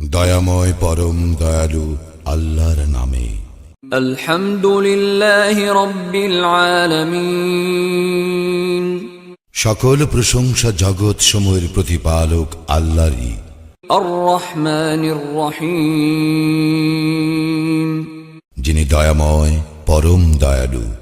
দয়াময় পরম দয়ালু আল্লাহর নামে। আলহামদুলিল্লাহি রব্বিল সকল প্রশংসা জগৎ সময়ের প্রতিপালক আল্লাহরই। যিনি দয়াময় পরম দয়ালু।